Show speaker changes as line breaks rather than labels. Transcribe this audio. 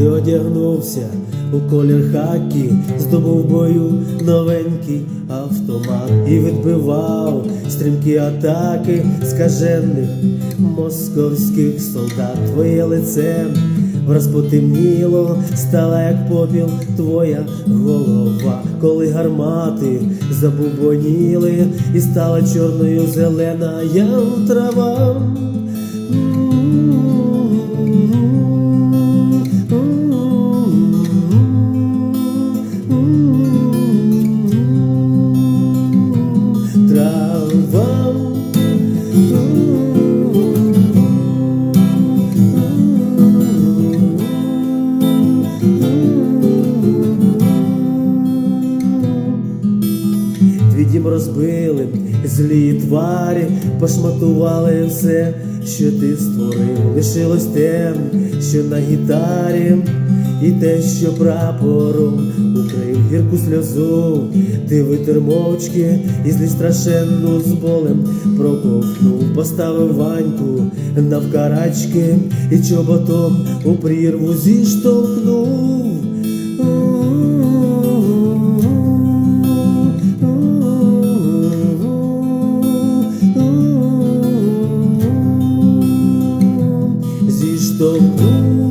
одягнувся у колір хакі, здобув бою новенький автомат і відбивав стрімкі атаки скажених московських солдат. Твоє лице враз потемніло, стала як попіл твоя голова, коли гармати забубоніли, і стала чорною зелена. Трава. Твій дім розбили, злі тварі, пошматували все, що ти створив. Лишилось те, що на гітарі, і те, що прапором укрив гірку сльозу, ти витер мовчки і злі страшенну з болем проковтнув, поставив ваньку навкарачки і чоботом у прірву зіштовхнув. do.